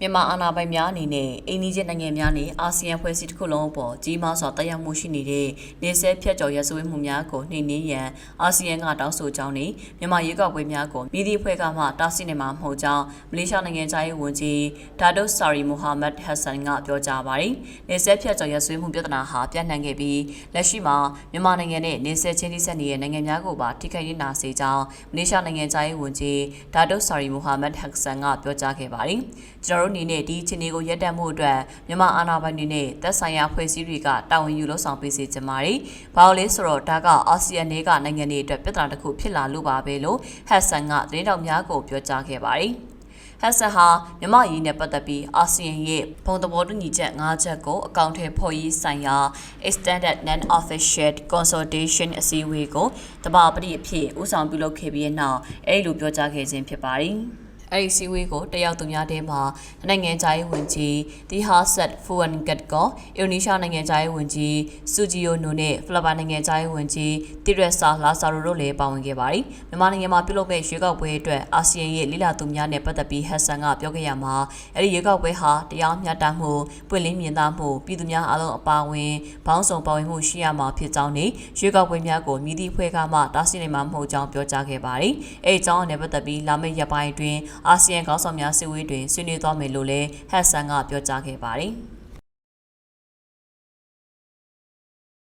မြန်မာအာဏာပိုင်များအနေနဲ့အိန္ဒိယနိုင်ငံများနဲ့အာဆီယံဖွဲ့စည်းတစ်ခုလုံးအပေါ်ကြီးမားစွာတက်ရောက်မှုရှိနေတဲ့နေဆက်ဖြတ်ကျော်ရစဝဲမှုများကိုနှိမ်နင်းရန်အာဆီယံကတောင်းဆိုကြောင်းနဲ့မြန်မာရေးကောက်ပွဲများကိုမိသည့်ဖွဲ့ကမှတားဆီးနေမှာမဟုတ်ကြောင်းမလေးရှားနိုင်ငံသားရေးဝန်ကြီးဒါဒုတ်ဆာရီမိုဟာမက်ဟက်ဆန်ကပြောကြားပါတယ်။နေဆက်ဖြတ်ကျော်ရစဝဲမှုပြဿနာဟာပြန့်နှံ့ခဲ့ပြီးလက်ရှိမှာမြန်မာနိုင်ငံနဲ့နေဆက်ချင်းတိဆက်နေတဲ့နိုင်ငံများကိုပါထိခိုက်နေတာစေကြောင်းမလေးရှားနိုင်ငံသားရေးဝန်ကြီးဒါဒုတ်ဆာရီမိုဟာမက်ဟက်ဆန်ကပြောကြားခဲ့ပါတယ်။ကျွန်တော်တို့အနေနဲ့ဒီအခြေအနေကိုရပ်တန့်မှုအတွက်မြန်မာအာဏာပိုင်တွေနဲ့သက်ဆိုင်ရာဖွဲ့စည်းတွေကတာဝန်ယူလှုပ်ဆောင်ပေးစေချင်ပါတယ်။ဘာလို့လဲဆိုတော့ဒါကအာဆီယံတွေကနိုင်ငံတွေအတွက်ပြဿနာတစ်ခုဖြစ်လာလို့ပါပဲလို့ဟက်ဆန်ကသတင်းတော်များကိုပြောကြားခဲ့ပါတယ်။ဟက်ဆန်ဟာမြမရေးနဲ့ပတ်သက်ပြီးအာဆီယံရဲ့ဘုံသဘောတူညီချက်၅ချက်ကိုအကောင့်ထဲဖော်ရေးဆိုင်ရာ Extended Non-Official Consultation အစည်းအဝေးကိုတဘာပတိအဖြစ်ဦးဆောင်ပြုလုပ်ခဲ့ပြီးတဲ့နောက်အဲဒီလိုပြောကြားခဲ့ခြင်းဖြစ်ပါတယ်။ အဲ့ဒီစီဝေးကိုတက်ရောက်သူများထဲမှာနိုင်ငံခြားရေးဝန်ကြီးဒီဟာဆက်ဖူဝန်ကတ်ကောအင်ဒိုနီးရှားနိုင်ငံခြားရေးဝန်ကြီးစူဂျီယိုနိုနဲ့ဖိလစ်ပိုင်နိုင်ငံခြားရေးဝန်ကြီးတီရက်ဆာလာဆာရိုတို့လည်းပါဝင်ခဲ့ပါတယ်မြန်မာနိုင်ငံမှာပြုလုပ်မဲ့ရွေးကောက်ပွဲအတွက်အာဆီယံရဲ့လိလာသူများနဲ့ပတ်သက်ပြီးဟက်ဆန်ကပြောခဲ့ရမှာအဲ့ဒီရွေးကောက်ပွဲဟာတရားမျှတမှုပွင့်လင်းမြင်သာမှုပြည်သူများအားလုံးအပါအဝင်ဘောင်းဆောင်ပါဝင်မှုရှိရမှာဖြစ်ကြောင်းနဲ့ရွေးကောက်ပွဲများကိုမြည်သည့်ဖွဲ့ကမှတားဆီးနိုင်မှာမဟုတ်ကြောင်းပြောကြားခဲ့ပါတယ်အဲ့ဒီအကြောင်းအရာနဲ့ပတ်သက်ပြီးလာမယ့်ရက်ပိုင်းအတွင်းအာဆီယံခေါင်းဆောင်များစည်းဝေးတွင်ဆွေးနွေးသွားမယ်လို့လည်းဟက်ဆန်ကပြောကြားခဲ့ပါတယ်။